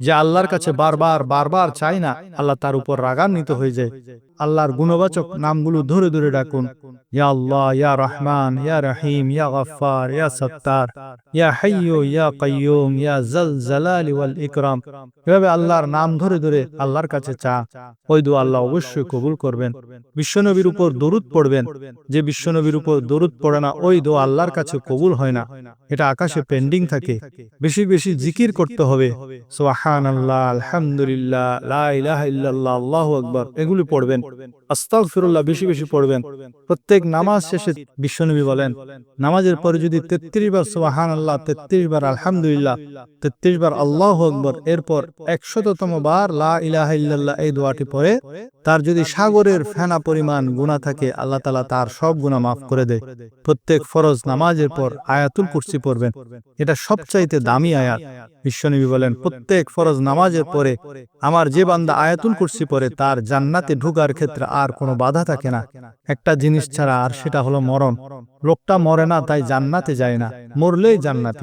যে আল্লাহর কাছে বারবার বারবার চাই না, আল্লাহ তার উপর রাগান্বিত হয়ে যায়। আল্লাহর গুণবাচক নামগুলো ধরে ধরে ডাকুন। ইয়া আল্লাহ, ইয়া রহমান, ইয়া রহিম, ইয়া গফার ইয়া সত্তার, ইয়া হাইয়ু ইয়া কাইয়ুম ইয়া জাল জালালি ওয়াল ইকরাম। এভাবে আল্লাহর নাম ধরে ধরে আল্লাহর কাছে চা। ওই দোয়া আল্লাহ অবশ্যই কবুল করবেন। বিশ্বনবীর উপর দরুদ পড়বেন। যে বিশ্বনবীর উপর দরুদ পড়ে না, ওই দোয়া আল্লাহর কাছে কবুল হয় না। এটা আকাশে পেন্ডিং থাকে। বেশি বেশি জিকির করতে হবে। সোহান আল্লাহ আলহামদুলিল্লাহ, লা ইলাহা ইল্লাল্লাহ, আল্লাহু আকবার, এগুলি পড়বেন। আস্তাগফিরুল্লাহ বেশি বেশি পড়বেন। প্রত্যেক নামাজ শেষে বিশ্বনবী বলেন, নামাজের পরে যদি তেত্রিশ বার সোহান আল্লাহ তেত্রিশ বার আলহামদুলিল্লাহ, তেত্রিশ বার আল্লাহ আকবর, এরপর একশততম বার লা ইলাহা ইল্লাল্লাহ এই দোয়াটি পড়ে, তার যদি সাগরের ফেনা পরিমাণ গুণা থাকে, আল্লাহ তালা তার সব গুণা মাফ করে দেয়। প্রত্যেক ফরজ নামাজের পর আয়াতুল কুরসি পড়বেন। এটা সবচাইতে দামি আয়াত। বিশ্বনবী বলেন, প্রত্যেক ফরজ নামাজের পরে আমার যে বান্দা আয়াতুল কুরসি পরে তার জান্নাতে ঢুকার ক্ষেত্রে আর কোনো বাধা থাকে না। একটা জিনিস ছাড়া আর সেটা হলো মরণ। লোকটা মরে না, তাই জান্নাতে যায় না। মরলেই জান্নাতে